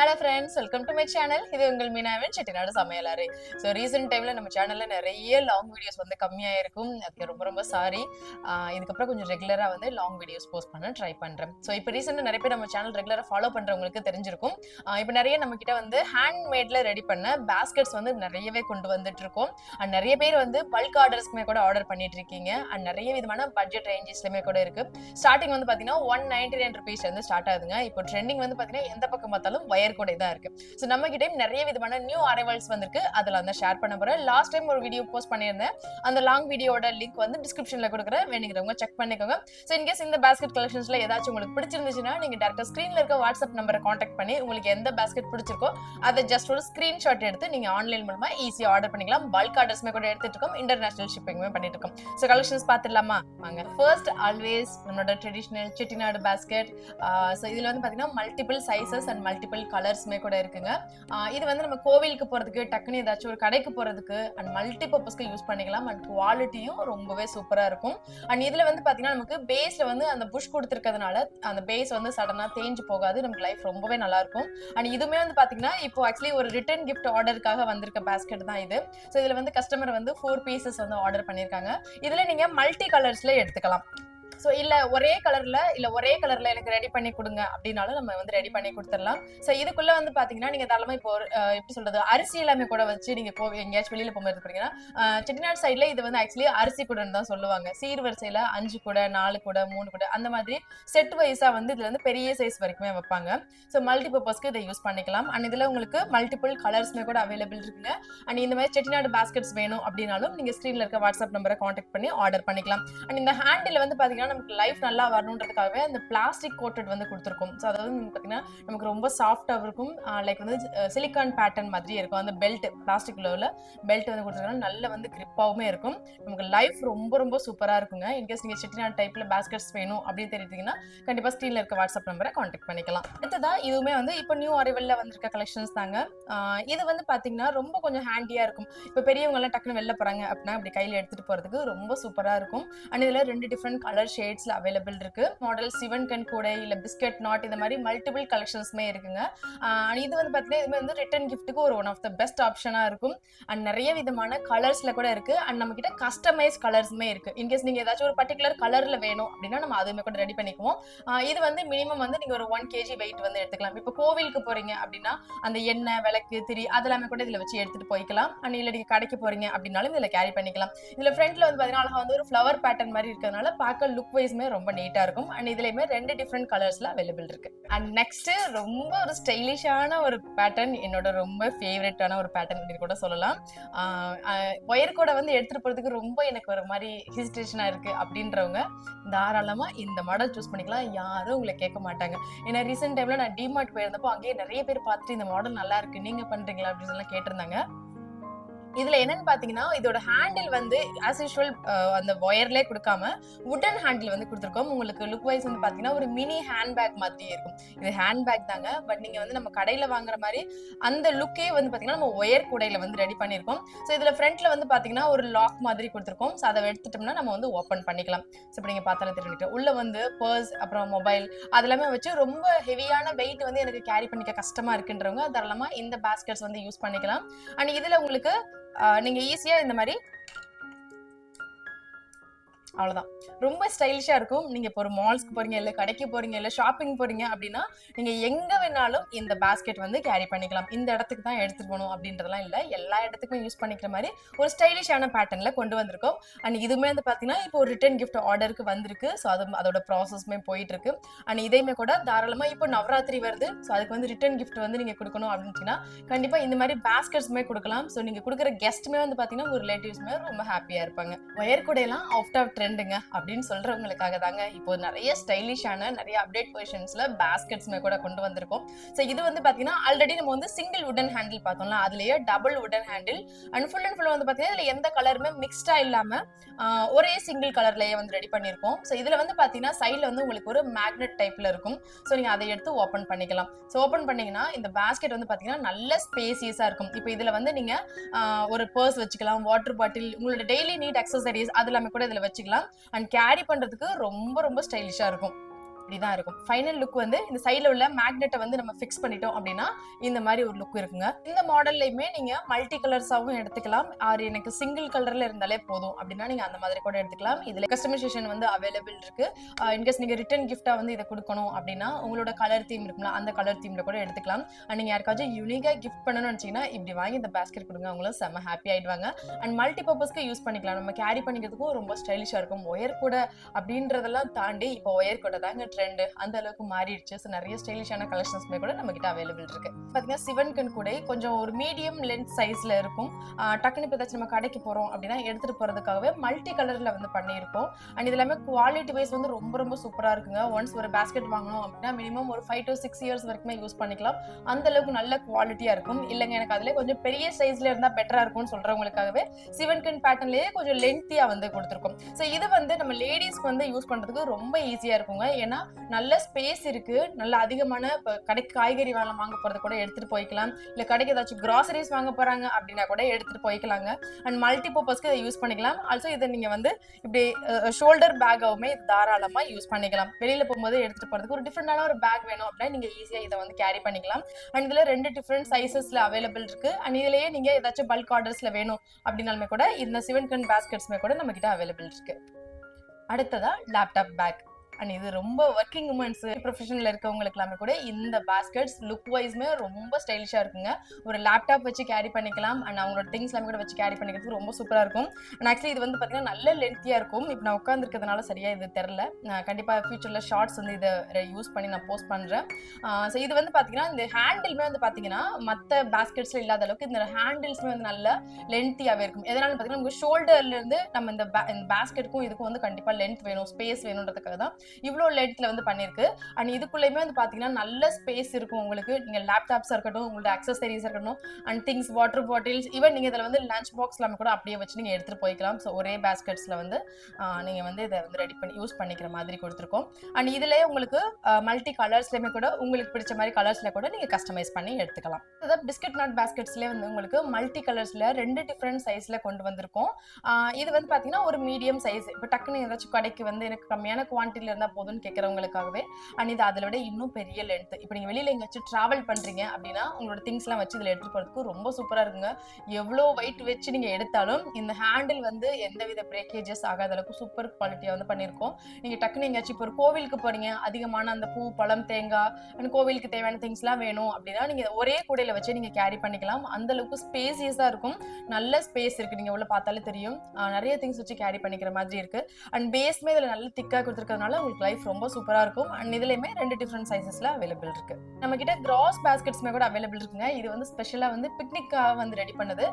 Hello friends welcome to my channel இது உங்கள் மீனாவின் செட்டிநாடு சமையலாறு. ஸோ ரீசெண்ட் டைமில் நம்ம சேனலில் நிறைய லாங் வீடியோஸ் வந்து கம்மியாக இருக்கும் அதுக்கு ரொம்ப ரொம்ப சாரி இதுக்கப்புறம் கொஞ்சம் ரெகுலராக வந்து லாங் வீடியோஸ் போஸ்ட் பண்ண ட்ரை பண்ணுறேன் ஸோ இப்போ ரீசெண்டாக நிறைய பேர் நம்ம சேனல் ரெகுலராக ஃபாலோ பண்ணுறவங்களுக்கு தெரிஞ்சிருக்கும். இப்போ நிறைய நம்ம கிட்ட வந்து ஹேண்ட்மேடில் ரெடி பண்ண பேஸ்கெட்ஸ் வந்து நிறையவே கொண்டு வந்துட்டு இருக்கோம் அண்ட் நிறைய பேர் வந்து பல்க் ஆர்டர்ஸ்க்குமே கூட ஆர்டர் பண்ணிட்டு இருக்கீங்க அண்ட் நிறைய விதமான பட்ஜெட் ரேஞ்சஸ்லையுமே கூட இருக்கு. ஸ்டார்டிங் வந்து பார்த்தீங்கன்னா ஒன் நைன்டி நைன் ருபீஸ் வந்து ஸ்டார்ட் ஆகுதுங்க. இப்போ ட்ரெண்டிங் வந்து பார்த்தீங்கன்னா எந்த பக்கம் பார்த்தாலும் வயர் கூட இருக்கு. ஸோ நம்ம கிட்டயும் நிறைய விதமான நியூ அரைவல்ஸ் வந்திருக்கு. அதில் வந்து ஷேர் பண்ண போறேன். லாஸ்ட் டைம் ஒரு வீடியோ போஸ்ட் பண்ணியிருந்தேன். அந்த லாங் வீடியோட லிங்க் வந்து டிஸ்கிரிப்ஷன்ல கொடுக்குறேன். வேணுங்கிறவங்க செக் பண்ணிக்கோங்க. ஸோ இன்கேஸ் இந்த பேஸ்கெட் கலெக்ஷன்ஸ்ல ஏதாச்சும் உங்களுக்கு பிடிச்சிருந்துச்சுன்னா நீங்க டேரக்டா ஸ்க்ரீன்ல இருக்க வாட்ஸ்அப் நம்பரை காண்டாக்ட் பண்ணி உங்களுக்கு எந்த பேஸ்கெட் பிடிச்சிருக்கோ அதை ஜஸ்ட் ஒரு ஸ்கிரீன்ஷாட் எடுத்து நீங்க ஆன்லைன் மூலமா ஈஸியாக ஆர்டர் பண்ணிக்கலாம். பல்க் ஆர்டர்ஸ்மே கூட எடுத்துட்டு இருக்கோம். இன்டர்நேஷனல் ஷிப்பிங்குமே பண்ணிட்டு இருக்கோம். ஸோ கலெக்ஷன்ஸ் பார்த்துடலாமா? வாங்க. ஃபர்ஸ்ட் ஆல்வேஸ் நம்மளோட ட்ரெடிஷ்னல் செட்டிநாடு பேஸ்கெட் ஸோ இதுல வந்து பாத்தீங்கன்னா மல்டிபிள் சைசஸ் அண்ட் மல்டிபிள் கலர்ஸ்மே கூட இருக்குங்க. இது வந்து நம்ம கோவிலுக்கு போறதுக்கு டக்குன்னு ஏதாச்சும் ஒரு கடைக்கு போறதுக்கு அண்ட் மல்டி பர்பஸ்க்கு யூஸ் பண்ணிக்கலாம். அண்ட் குவாலிட்டியும் ரொம்பவே சூப்பரா இருக்கும். அண்ட் இதுல வந்து பாத்தீங்கன்னா நமக்கு பேஸ்ல வந்து அந்த புஷ் கொடுத்துருக்கிறதுனால அந்த பேஸ் வந்து சடனா தேஞ்சு போகாது. நமக்கு லைஃப் ரொம்பவே நல்லா இருக்கும் அண்ட் இதுவுமே வந்து பாத்தீங்கன்னா இப்போ ஆக்சுவலி ஒரு ரிட்டர்ன் கிஃப்ட் ஆர்டருக்காக வந்திருக்க பேஸ்கெட் தான் இது. ஸோ இதுல வந்து கஸ்டமர் வந்து ஃபோர் பீசஸ் வந்து ஆர்டர் பண்ணியிருக்காங்க இதுல நீங்க மல்டி கலர்ஸ்ல எடுத்துக்கலாம். ஸோ இல்ல ஒரே கலர்ல இல்ல ஒரே கலர்ல எனக்கு ரெடி பண்ணி கொடுங்க அப்படின்னாலும் நம்ம வந்து ரெடி பண்ணி கொடுத்துடலாம். ஸோ இதுக்குள்ள வந்து பாத்தீங்கன்னா நீங்க தாராளமா இப்போ எப்படி சொல்றது அரிசி எல்லாமே கூட வச்சு நீங்க போ எங்கேயாச்சும் வெளியில போகும்போது எடுத்துக்கிறீங்கன்னா செட்டிநாடு சைட்ல இது வந்து ஆக்சுவலி அரிசி கூடன்னு தான் சொல்லுவாங்க. சீர்வரிசையில் அஞ்சு கூட நாலு கூட மூணு கூட அந்த மாதிரி செட் வைஸா வந்து இதுல வந்து பெரிய சைஸ் வரைக்குமே வைப்பாங்க. ஸோ மல்டி பர்பஸ்க்கு இதை யூஸ் பண்ணிக்கலாம். அண்ட் இதுல உங்களுக்கு மல்டிபிள் கலர்ஸ்மே கூட அவைலபிள் இருக்குங்க. அண்ட் இந்த மாதிரி செட்டிநாடு பாஸ்கெட்ஸ் வேணும் அப்படின்னாலும் நீங்க ஸ்க்ரீன்ல இருக்க வாட்ஸ்அப் நம்பரை காண்டாக்ட் பண்ணி ஆர்டர் பண்ணிக்கலாம். அண்ட் இந்த ஹேண்டில் வந்து பாத்தீங்கன்னா நமக்கு லைஃப் நல்லா வரணுன்றதுக்காகவே அந்த பிளாஸ்டிக் கோட்டட் வந்து கொடுத்துருக்கும். ஸோ அதாவது வந்து நமக்கு ரொம்ப சாஃப்டாக இருக்கும். லைக் வந்து சிலிக்கான் பேட்டர்ன் மாதிரி இருக்கும். அந்த பெல்ட் பிளாஸ்டிக் லெவலில் பெல்ட் வந்து கொடுத்துருக்காங்க நல்ல வந்து கிரிப்பாகவுமே இருக்கும். நமக்கு லைஃப் ரொம்ப ரொம்ப சூப்பராக இருக்குங்க. இன்கேஸ் நீங்கள் செட்டினா டைப்பில் பேஸ்கெட்ஸ் வேணும் அப்படின்னு தெரிஞ்சிங்கன்னா கண்டிப்பாக ஸ்க்ரீன்ல இருக்க வாட்ஸ்அப் நம்பரை காண்டாக்ட் பண்ணிக்கலாம். அடுத்ததா இதுவுமே வந்து இப்போ நியூ அரைவலில் வந்திருக்க கலெக்ஷன்ஸ் தாங்க. இது வந்து பார்த்தீங்கன்னா ரொம்ப கொஞ்சம் ஹேண்டியாக இருக்கும். இப்போ பெரியவங்கலாம் டக்குன்னு வெளில போகிறாங்க அப்படின்னா அப்படி கையில் எடுத்துகிட்டு போகிறதுக்கு ரொம்ப சூப்பராக இருக்கும். அண்ட் இதில் ரெண்டு டிஃப்ரெண்ட் கலர் ஷேட்ஸ்ல அவைலபிள் இருக்கு. மாடல் சிவன் கண் கூடை இல்ல பிஸ்கட் நாட் இந்த மாதிரி மல்டிபிள் கலெக்ஷன்ஸ்மே இருக்குங்க. அண்ட் இது வந்து பாத்தீங்கன்னா இதுமே வந்து ரிட்டர்ன் கிஃப்ட்டுக்கு ஒரு ஒன் ஆஃப் த பெஸ்ட் ஆப்ஷனா இருக்கும். அண்ட் நிறைய விதமான கலர்ஸ்ல கூட இருக்கு. அண்ட் நம்ம கிட்ட கஸ்டமைஸ் கலர்ஸ்மே இருக்கு. இன்கேஸ் நீங்க ஏதாச்சும் ஒரு பர்டிகுலர் கலர்ல வேணும் அப்படின்னா நம்ம அதுவுமே கூட ரெடி பண்ணிக்குவோம். இது வந்து மினிமம் வந்து நீங்க ஒரு ஒன் கேஜி வெயிட் வந்து எடுத்துக்கலாம். இப்போ கோவிலுக்கு போறீங்க அப்படின்னா அந்த எண்ணெய் விளக்கு திரி அதெல்லாமே கூட இதுல வச்சு எடுத்துட்டு போய்க்கலாம். அண்ட் இல்ல நீங்க கடைக்கு போறீங்க அப்படின்னாலும் இதுல கேரி பண்ணிக்கலாம். இதுல ஃப்ரண்ட்ல வந்து பாத்தீங்கன்னா அழகா வந்து ஒரு ஃப்ளவர் பேட்டர்ன் மாதிரி இருக்கிறதுனால பார்க்க லுக் வைஸ்மே ரொம்ப நீட்டா இருக்கும். அண்ட் இதுலயுமே ரெண்டு டிஃப்ரெண்ட் கலர்ஸ்ல அவைலபிள் இருக்கு. அண்ட் நெக்ஸ்ட் ரொம்ப ஒரு ஸ்டைலிஷான ஒரு பேட்டர்ன் என்னோட ரொம்ப ஃபேவரட்டான ஒரு பேட்டர்ன் அப்படின்னு கூட சொல்லலாம். ஒயர் கூட வந்து எடுத்துட்டு போறதுக்கு ரொம்ப எனக்கு ஒரு மாதிரி ஹெசிடேஷனா இருக்கு அப்படின்றவங்க தாராளமா இந்த மாடல் சூஸ் பண்ணிக்கலாம். யாரும் உங்களை கேட்க மாட்டாங்க. ஏன்னா ரீசெண்ட் டைம்ல நான் டிமார்ட் போயிருந்தப்போ அங்கேயே நிறைய பேர் பார்த்துட்டு இந்த மாடல் நல்லா இருக்கு நீங்க பண்றீங்களா அப்படின்னு சொல்லி கேட்டிருந்தாங்க. இதுல என்னன்னு பாத்தீங்கன்னா இதோட ஹேண்டில் வந்து ஆஸ் யூஷுவல் அந்த ஒயர்லேயே கொடுக்காம உடன் ஹேண்டில் வந்து கொடுத்துருக்கோம். உங்களுக்கு லுக் வைஸ் வந்து பாத்தீங்கன்னா ஒரு மினி ஹேண்ட்பேக் மாதிரியே இருக்கும். இது ஹேண்ட்பேக் தாங்க. பட் நீங்க வந்து நம்ம கடையில வாங்குற மாதிரி அந்த லுக்கே வந்து பாத்தீங்கன்னா நம்ம ஒயர் கூடையில வந்து ரெடி பண்ணியிருக்கோம். ஸோ இதுல ஃப்ரண்ட்ல வந்து பாத்தீங்கன்னா ஒரு லாக் மாதிரி கொடுத்துருக்கோம். ஸோ அதை எடுத்துட்டோம்னா நம்ம வந்து ஓப்பன் பண்ணிக்கலாம். ஸோ இப்போ நீங்க பார்த்தாலே தெரிஞ்சுட்டு உள்ள வந்து பர்ஸ் அப்புறம் மொபைல் அதெல்லாமே வச்சு ரொம்ப ஹெவியான வெயிட் வந்து எனக்கு கேரி பண்ணிக்க கஷ்டமா இருக்குன்றவங்க தாராளமா இந்த பேஸ்கெட்ஸ் வந்து யூஸ் பண்ணிக்கலாம். அண்ட் இதுல உங்களுக்கு நீங்கள் ஈஸியாக இந்த மாதிரி அவ்வளோதான் ரொம்ப ஸ்டைலிஷாக இருக்கும். நீங்க இப்போ ஒரு மால்ஸ்க்கு போறீங்க இல்லை கடைக்கு போறீங்க இல்லை ஷாப்பிங் போறீங்க அப்படின்னா நீங்க எங்கே வேணாலும் இந்த பேஸ்கெட் வந்து கேரி பண்ணிக்கலாம். இந்த இடத்துக்கு தான் எடுத்துகிட்டு போகணும் அப்படின்றதெல்லாம் இல்லை. எல்லா இடத்துக்கும் யூஸ் பண்ணிக்கிற மாதிரி ஒரு ஸ்டைலிஷான பேட்டர்னில் கொண்டு வந்திருக்கோம். அண்ட் இதுவுமே வந்து பார்த்தீங்கன்னா இப்போ ஒரு ரிட்டர்ன் கிஃப்ட் ஆர்டருக்கு வந்திருக்கு. ஸோ அது அதோட ப்ராசஸ்மே போயிட்டுருக்கு. அண்ட் இதையுமே கூட தாராளமாக இப்போ நவராத்திரி வருது. ஸோ அதுக்கு வந்து ரிட்டர்ன் கிஃப்ட் வந்து நீங்கள் கொடுக்கணும் அப்படின்ட்டுனா கண்டிப்பாக இந்த மாதிரி பேஸ்கெட்ஸுமே கொடுக்கலாம். ஸோ நீங்கள் கொடுக்குற கெஸ்ட்டுமே வந்து பார்த்தீங்கன்னா உங்க ரிலேட்டிவ்ஸுமே ரொம்ப ஹாப்பியாக இருப்பாங்க. ஒயர் கூடையெல்லாம் அவுட் ஆஃப் ட்ரெண்டுங்க அப்படின்னு சொல்றவங்களுக்காக தாங்க இப்போ நிறைய ஸ்டைலிஷான நிறைய அப்டேட் வெர்ஷன்ஸ்ல பேஸ்கெட்ஸ்மே கூட கொண்டு வந்திருக்கோம். ஸோ இது வந்து பாத்தீங்கன்னா ஆல்ரெடி நம்ம வந்து சிங்கிள் உடன் ஹேண்டில் பார்த்தோம்ல அதுலயே டபுள் உடன் handle and full and full வந்து பாத்தீங்கன்னா இதுல எந்த கலருமே மிக்ஸ்டா இல்லாம ஒரே சிங்கிள் கலர்லயே வந்து ரெடி பண்ணியிருக்கோம் ஸோ இதுல வந்து பாத்தீங்கன்னா சைட்ல வந்து உங்களுக்கு ஒரு மேக்னெட் டைப்ல இருக்கும். ஸோ நீங்க அதை எடுத்து ஓப்பன் பண்ணிக்கலாம். ஸோ ஓப்பன் பண்ணீங்கன்னா இந்த பேஸ்கெட் வந்து பாத்தீங்கன்னா நல்ல ஸ்பேசியஸா இருக்கும். இப்போ இதுல வந்து நீங்க ஒரு பர்ஸ் வச்சுக்கலாம் வாட்டர் பாட்டில் உங்களோட டெய்லி நீட் அக்சசரிஸ் அது எல்லாமே கூட இதுல வச்சுக்கலாம். அண்ட் கேரி பண்றதுக்கு ரொம்ப ரொம்ப ஸ்டைலிஷா இருக்கும். இப்படிதான் இருக்கும். ஃபைனல் லுக் வந்து இந்த சைடில் உள்ள மேக்னெட்டை வந்து நம்ம ஃபிக்ஸ் பண்ணிட்டோம் அப்படின்னா இந்த மாதிரி ஒரு லுக் இருக்குங்க. இந்த மாடல்லையுமே நீங்க மல்டி கலர்ஸாகவும் எடுத்துக்கலாம். ஆர் எனக்கு சிங்கிள் கலர்ல இருந்தாலே போதும் அப்படின்னா நீங்க அந்த மாதிரி கூட எடுத்துக்கலாம். இதுல கஸ்டமைசேஷன் வந்து அவைலபிள் இருக்கு. இன்கேஸ் நீங்க ரிட்டன் கிஃப்டா வந்து இதை கொடுக்கணும் அப்படின்னா உங்களோட கலர் தீம் இருக்குங்களா அந்த கலர் தீம்ல கூட எடுத்துக்கலாம். அண்ட் நீங்க யாருக்காச்சும் யூனிக்கா கிஃப்ட் பண்ணணும்னு நினைச்சீங்கன்னா இப்படி வாங்கி இந்த பேஸ்கெட் கொடுங்க. அவங்களும் செம்ம ஹாப்பி ஆயிடுவாங்க. அண்ட் மல்டி பர்பஸ்க்கு யூஸ் பண்ணிக்கலாம். நம்ம கேரி பண்ணிக்கிறதுக்கும் ரொம்ப ஸ்டைலிஷா இருக்கும். ஒயர் கூட அப்படின்றதெல்லாம் தாண்டி இப்போ ஒயர் கூட தாங்க ட்ரெண்ட் அந்த அளவுக்கு மாறிடுச்சு. ஸோ நிறைய ஸ்டைலிஷான கலெக்ஷன்ஸ்மே கூட நம்ம கிட்ட அவைலபிள் இருக்கு. பாத்தீங்கன்னா சிவன் கண் கூட கொஞ்சம் ஒரு மீடியம் லென்த் சைஸ்ல இருக்கும். டக்குன்னு டக்குனு இப்போ ஏதாச்சும் நம்ம கடைக்கு போறோம் அப்படின்னா எடுத்துட்டு போறதுக்காகவே மல்டி கலர்ல வந்து பண்ணியிருக்கோம். அண்ட் இது எல்லாமே குவாலிட்டி வைஸ் வந்து ரொம்ப ரொம்ப சூப்பரா இருக்குங்க. ஒன்ஸ் ஒரு பேஸ்கெட் வாங்கணும் அப்படின்னா மினிமம் ஒரு ஃபைவ் டு சிக்ஸ் இயர்ஸ் வரைக்குமே யூஸ் பண்ணிக்கலாம். அந்த அளவுக்கு நல்ல குவாலிட்டியா இருக்கும். இல்லைங்க எனக்கு அதுல கொஞ்சம் பெரிய சைஸ்ல இருந்தா பெட்டரா இருக்கும்னு சொல்றவங்களுக்காகவே சிவன் கண் பேட்டர்ன்லயே கொஞ்சம் லென்த்தியா வந்து கொடுத்துருக்கோம். ஸோ இது வந்து நம்ம லேடிஸ்க்கு வந்து யூஸ் பண்றதுக்கு ரொம்ப ஈஸியா இருக்குங்க. ஏன்னா நல்ல ஸ்பேஸ் இருக்கு. நல்ல அதிகமான இப்போ கடைக்கு காய்கறி வாங்க வாங்க போறது கூட எடுத்துட்டு போய்க்கலாம். இல்ல கடைக்கு ஏதாச்சும் கிராசரிஸ் வாங்க போறாங்க அப்படின்னா கூட எடுத்துட்டு போய்க்கலாங்க. அண்ட் மல்டி பர்பஸ்க்கு இதை யூஸ் பண்ணிக்கலாம். ஆல்சோ இதை நீங்க வந்து இப்படி ஷோல்டர் பேக்காவுமே தாராளமா யூஸ் பண்ணிக்கலாம். வெளியில போகும்போது எடுத்துட்டு போறதுக்கு ஒரு டிஃப்ரெண்டான ஒரு பேக் வேணும் அப்படின்னா நீங்க ஈஸியா இதை வந்து கேரி பண்ணிக்கலாம். அண்ட் இதுல ரெண்டு டிஃப்ரெண்ட் சைசஸ்ல அவைலபிள் இருக்கு. அண்ட் இதுலயே நீங்க ஏதாச்சும் பல்க் ஆர்டர்ஸ்ல வேணும் அப்படின்னாலுமே கூட இந்த சிவன் கன் பேஸ்கெட்ஸ்மே கூட நம்ம கிட்ட அவைலபிள் இருக்கு. அடுத்ததா லேப்டாப் பேக் அண்ட் இது ரொம்ப ஒர்க்கிங் உமன்ஸ் ப்ரொஃபஷனில் இருக்கவங்களுக்கு எல்லாமே கூட இந்த பேஸ்கெட்ஸ் லுக் வைஸ்மே ரொம்ப ஸ்டைலிஷாக இருக்குங்க. ஒரு லேப்டாப் வச்சு கேரி பண்ணிக்கலாம். அண்ட் அவங்களோட திங்ஸ் எல்லாமே கூட வச்சு கேரி பண்ணிக்கிறதுக்கு ரொம்ப சூப்பராக இருக்கும். அண்ட் ஆக்சுவலி இது வந்து பார்த்தீங்கன்னா நல்ல லென்த்தியாக இருக்கும். இப்போ நான் உட்காந்துருக்கிறதுனால சரியாக இது தெரில நான் கண்டிப்பாக ஃபியூச்சரில் ஷார்ட்ஸ் வந்து இதை யூஸ் பண்ணி நான் போஸ்ட் பண்ணுறேன் ஸோ இது வந்து பார்த்தீங்கன்னா இந்த ஹேண்டிலுமே வந்து பார்த்தீங்கன்னா மற்ற பாஸ்கெட்ஸில் இல்லாத அளவுக்கு இந்த ஹேண்டில்ஸ்மே வந்து நல்ல லென்த்தியாகவே இருக்கும். எதனால பார்த்தீங்கன்னா உங்களுக்கு ஷோல்டர்லேருந்து நம்ம இந்த இந்த பேஸ்கெட்டுக்கும் இதுக்கும் வந்து கண்டிப்பாக லென்த் வேணும் ஸ்பேஸ் வேணுன்றதுக்காக தான் இவ்வளோ லென்த்ல வந்து பண்ணியிருக்கு அண்ட் இதுக்குள்ளேயுமே வந்து பார்த்தீங்கன்னா நல்ல ஸ்பேஸ் இருக்கும் உங்களுக்கு. நீங்கள் லேப்டாப்ஸாக இருக்கட்டும் உங்களோட அக்சசரிஸ் இருக்கட்டும் and things water bottles even நீங்கள் இதில் வந்து லஞ்ச் பாக்ஸ் எல்லாமே கூட அப்படியே வச்சு நீங்கள் எடுத்துகிட்டு போய்க்கலாம். ஸோ ஒரே பேஸ்கெட்ஸில் வந்து நீங்கள் வந்து இதை வந்து ரெடி பண்ணி யூஸ் பண்ணிக்கிற மாதிரி கொடுத்துருக்கோம். அண்ட் இதுலேயே உங்களுக்கு மல்டி கலர்ஸ்லேயுமே கூட உங்களுக்கு பிடிச்ச மாதிரி கலர்ஸில் கூட நீங்கள் கஸ்டமைஸ் பண்ணி எடுத்துக்கலாம். அதாவது பிஸ்கட் நாட் பேஸ்கெட்ஸ்லேயே வந்து உங்களுக்கு மல்டி கலர்ஸில் ரெண்டு டிஃப்ரெண்ட் சைஸில் கொண்டு வந்திருக்கோம். இது வந்து பார்த்தீங்கன்னா ஒரு மீடியம் சைஸ் இப்போ டக்குன்னு ஏதாச்சும் கடைக்கு வந்து எனக்கு கம்மியான குவான்டிட்டியில் இருந்தால் போதும்னு கேட்குறவங்களுக்காகவே அண்ட் இது அதை விட இன்னும் பெரிய லென்த் இப்போ நீங்கள் வெளியில் எங்கேயாச்சும் ட்ராவல் பண்ணுறீங்க அப்படின்னா உங்களோட திங்ஸ்லாம் வச்சு இதில் எடுத்துகிட்டு போகிறதுக்கு ரொம்ப சூப்பராக இருக்குங்க. எவ்வளோ வெயிட் வச்சு நீங்கள் எடுத்தாலும் இந்த ஹேண்டில் வந்து எந்தவித பிரேக்கேஜஸ் ஆகாத அளவுக்கு சூப்பர் குவாலிட்டியாக வந்து பண்ணியிருக்கோம். நீங்கள் டக்குன்னு எங்கேயாச்சும் இப்போ ஒரு கோவிலுக்கு போகிறீங்க அதிகமான அந்த பூ பழம் தேங்காய் அண்ட் கோவிலுக்கு தேவையான திங்ஸ்லாம் வேணும் அப்படின்னா நீங்கள் ஒரே கூடையில் வச்சு நீங்கள் கேரி பண்ணிக்கலாம். அந்த அளவுக்கு ஸ்பேசியஸாக இருக்கும். நல்ல ஸ்பேஸ் இருக்கு. நீங்க உள்ள பார்த்தாலே தெரியும். நிறைய திங்ஸ் வச்சு கேரி பண்ணிக்கிற மாதிரி இருக்கு. அண்ட் பேஸ்மே இதுல நல்ல திக்கா கொடுத்துருக்கறதுனால உங்களுக்கு லைஃப் ரொம்ப சூப்பரா இருக்கும். அண்ட் இதுலயுமே ரெண்டு டிஃப்ரெண்ட் சைஸஸில் அவைலபிள் இருக்கு. நம்ம கிட்ட கிராஸ் பேஸ்கெட்ஸ்மே கூட அவைலபிள் இருக்குங்க. இது வந்து ஸ்பெஷலா வந்து பிக்னிக்காக வந்து ரெடி பண்ணது.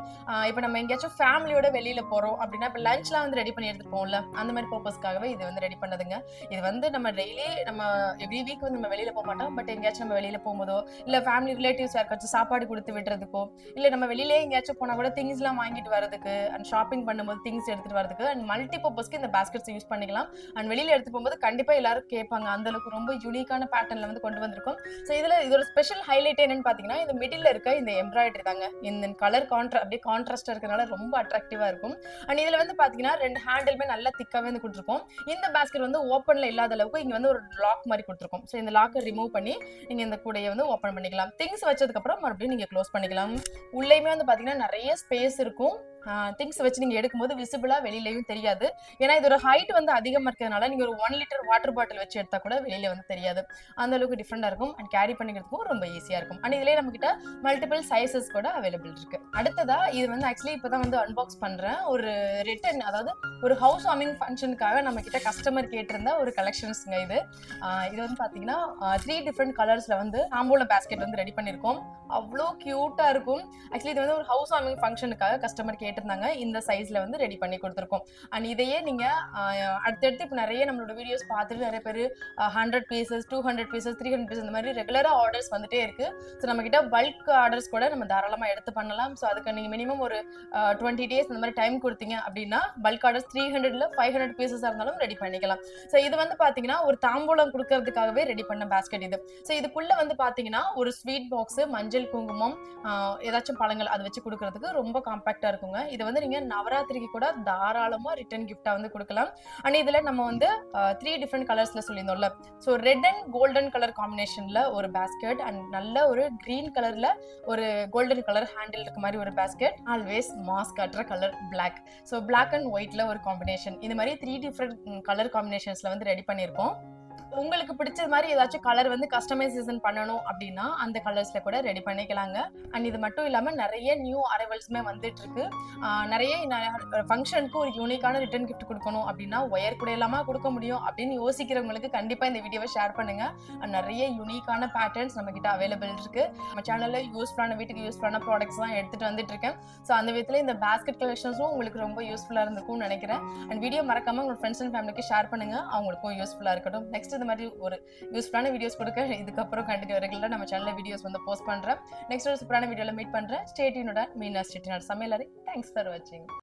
இப்போ நம்ம எங்கேயாச்சும் ஃபேமிலியோட வெளியில போறோம் அப்படின்னா இப்போ லஞ்ச்லாம் வந்து ரெடி பண்ணி எடுத்துட்டு போவோம்ல அந்த மாதிரி பர்பஸ்க்காகவே இது வந்து ரெடி பண்ணதுங்க. இது வந்து நம்ம டெய்லி நம்ம எவ்ரி வீக் வந்து நம்ம வெளியில போக மாட்டோம். பட் எங்கேயாச்சும் நம்ம வெளியில போகும்போதோ இல்லை ஃபேமிலி ரிலேட்டிவ்ஸ் யாருக்காச்சும் சாப்பாடு கொடுத்து விடுறதுக்கோ இல்லை நம்ம வெளியிலே எங்கேயாச்சும் போனா கூட திங்ஸ்லாம் வாங்கிட்டு வரதுக்கு அண்ட் ஷாப்பிங் பண்ணும்போது திங்ஸ் எடுத்துட்டு வரதுக்கு அண்ட் மல்டி பர்பஸ்க்கு இந்த பேஸ்கெட்ஸ் யூஸ் பண்ணிக்கலாம். அண்ட் வெளியில எடுத்து போகும்போது கண்டிப்பா எல்லாரும் கேட்பாங்க. அந்த அளவுக்கு ரொம்ப யூனிக்கான பேட்டர்ன்ல வந்து கொண்டு வந்திருக்கும். ஸோ இதுல இதோட ஸ்பெஷல் ஹைலைட் என்னன்னு பாத்தீங்கன்னா இந்த மிடில் இருக்க இந்த எம்ப்ராய்டரி தாங்க. இந்த கலர் கான்ட்ரா அப்படியே கான்ட்ராஸ்டா இருக்கிறதுனால ரொம்ப அட்ராக்டிவா இருக்கும். அண்ட் இதுல வந்து பாத்தீங்கன்னா ரெண்டு ஹேண்டிலுமே நல்லா திக்காவே வந்து கொடுத்துருக்கோம். இந்த பேஸ்கெட் வந்து ஓப்பன்ல இல்லாத அளவுக்கு இங்க வந்து ஒரு லாக் மாதிரி கொடுத்துருக்கோம். ஸோ இந்த லாக்கை ரிமூவ் பண்ணி நீங்க இந்த கூடையை வந்து ஓப்பன் பண்ணிக்கலாம். திங்ஸ் வச்சதுக்கு அப்புறம் மறுபடியும் நீங்க க்ளோஸ் பண்ணிக்கலாம். உள்ளேயுமே வந்து பாத்தீங்கன்னா நிறைய ஸ்பேஸ் இருக்கும். திங்ஸ் வச்சு நீங்க எடுக்கும்போது விசிபிளா வெளியிலயும் தெரியாது. ஏன்னா இதோட ஹைட் வந்து அதிகமா இருக்கிறதுனால நீங்க ஒரு ஒன் லிட்டர் வாட்டர் பாட்டில் வச்சு எடுத்தா கூட வெளியில வந்து தெரியாது. அந்த அளவுக்கு டிஃப்ரெண்டா இருக்கும். அண்ட் கேரி பண்ணிக்கிறதுக்கும் ரொம்ப ஈஸியா இருக்கும். அண்ட் இதுலயே நம்ம கிட்ட மல்டிபிள் சைசஸ் கூட அவைலபிள் இருக்கு. அடுத்ததா இது வந்து ஆக்சுவலி இப்பதான் வந்து அன்பாக்ஸ் பண்றேன். ஒரு ரிட்டன் அதாவது ஒரு ஹவுஸ் வார்மிங் ஃபங்க்ஷனுக்காக நம்ம கிட்ட கஸ்டமர் கேட்டிருந்த ஒரு கலெக்ஷன்ஸ்ங்க இது. இது வந்து பாத்தீங்கன்னா த்ரீ டிஃப்ரெண்ட் கலர்ஸ்ல வந்து தாம்பூல பேஸ்கெட் வந்து ரெடி பண்ணிருக்கோம். அவ்வளோ கியூட்டா இருக்கும். ஆக்சுவலி இது வந்து ஒரு ஹவுஸ் வார்மிங் ஃபங்க்ஷனுக்காக கஸ்டமர் கேட்டு கேட்டிருந்தாங்க. இந்த சைஸ்ல வந்து ரெடி பண்ணி கொடுத்துருக்கோம். அண்ட் இதையே நீங்க அடுத்தடுத்து இப்போ நிறைய நம்மளோட வீடியோஸ் பார்த்துட்டு நிறைய பேர் hundred pieces two hundred pieces three hundred pieces இந்த மாதிரி ரெகுலரா ஆர்டர்ஸ் வந்துட்டே இருக்கு. ஸோ நம்ம கிட்ட பல்க் ஆர்டர்ஸ் கூட நம்ம தாராளமா எடுத்து பண்ணலாம். ஸோ அதுக்கு நீங்க மினிமம் ஒரு டுவெண்ட்டி டேஸ் இந்த மாதிரி டைம் கொடுத்தீங்க அப்படின்னா பல்க் ஆர்டர்ஸ் த்ரீ ஹண்ட்ரட்ல ஃபைவ் ஹண்ட்ரட் பீசஸாக இருந்தாலும் ரெடி பண்ணிக்கலாம். ஸோ இது வந்து பாத்தீங்கன்னா ஒரு தாம்பூலம் கொடுக்கறதுக்காகவே ரெடி பண்ண பேஸ்கெட் இது. ஸோ இதுக்குள்ள வந்து பாத்தீங்கன்னா ஒரு ஸ்வீட் பாக்ஸ் மஞ்சள் குங்குமம் ஏதாச்சும் பழங்கள் அதை வச்சு கொடுக்கறதுக்கு ரொம்ப காம்பாக்டா இருக்குங்க. கொடுத்துக்கோங்க இது வந்து நீங்க நவராத்திரிக்கு கூட தாராளமா ரிட்டர்ன் கிஃப்டா வந்து கொடுக்கலாம். அண்ட் இதுல நம்ம வந்து த்ரீ டிஃப்ரெண்ட் கலர்ஸ்ல சொல்லியிருந்தோம்ல. So red and golden colour காம்பினேஷன்ல ஒரு பேஸ்கெட் அண்ட் நல்ல ஒரு கிரீன் கலர்ல ஒரு கோல்டன் கலர் ஹேண்டில் இருக்க மாதிரி ஒரு பேஸ்கெட் ஆல்வேஸ் மாஸ்க் காட்டுற colour black so black and ஒயிட்ல ஒரு காம்பினேஷன் இந்த மாதிரி த்ரீ டிஃப்ரெண்ட் கலர் காம்பினேஷன்ஸ்ல வந்து ரெடி பண்ணியிருக்கோம். உங்களுக்கு பிடிச்ச மாதிரி ஏதாச்சும் கலர் வந்து கஸ்டமைசேஷன் பண்ணணும் அப்படின்னா அந்த கலர்ஸ்ல கூட ரெடி பண்ணிக்கலாங்க. அண்ட் இது மட்டும் இல்லாம நிறைய நியூ அரைவல்ஸுமே வந்துட்டு இருக்கு நிறைய ஃபங்க்ஷனுக்கு ஒரு யூனிக்கான ரிட்டர்ன் கிஃப்ட் கொடுக்கணும் அப்படின்னா ஒயர் கூட இல்லாம கொடுக்க முடியும் அப்படின்னு யோசிக்கிறவங்களுக்கு கண்டிப்பா இந்த வீடியோவை ஷேர் பண்ணுங்க. நிறைய யூனிக்கான பேட்டர்ன்ஸ் நம்ம கிட்ட அவைலபிள் இருக்கு. நம்ம சேனல்ல யூஸ்ஃபுல்லான வீட்டுக்கு யூஸ்ஃபுல்லான ப்ராடக்ட்ஸ் தான் எடுத்துட்டு வந்துட்டு இருக்கேன் ஸோ அந்த விதத்துல இந்த பேஸ்கெட் கலெக்ஷன்ஸும் உங்களுக்கு ரொம்ப யூஸ்ஃபுல்லா இருந்திருக்கும்னு நினைக்கிறேன். அண்ட் வீடியோ மறக்காம உங்க ஃப்ரெண்ட்ஸ் அண்ட் ஃபேமிலிக்கு ஷேர் பண்ணுங்க. அவங்களுக்கும் யூஸ்ஃபுல்லா இருக்கட்டும். நெக்ஸ்ட் இந்த மாதிரி ஒரு யூஸ்ஃபுல்லான வீடியோஸ் கொடுக்க இதுக்கப்புறம் கண்டினியூ ரெகுலராக நம்ம சேனல்ல வீடியோஸ் வந்து போஸ்ட் பண்றேன். நெக்ஸ்ட் ஒரு சூப்பரான வீடியோல மீட் பண்றேன். ஸ்டேட்டினோட மீனா ஸ்டேட்டினோட சமையலறை. தேங்க்ஸ் ஃபார் வாட்சிங்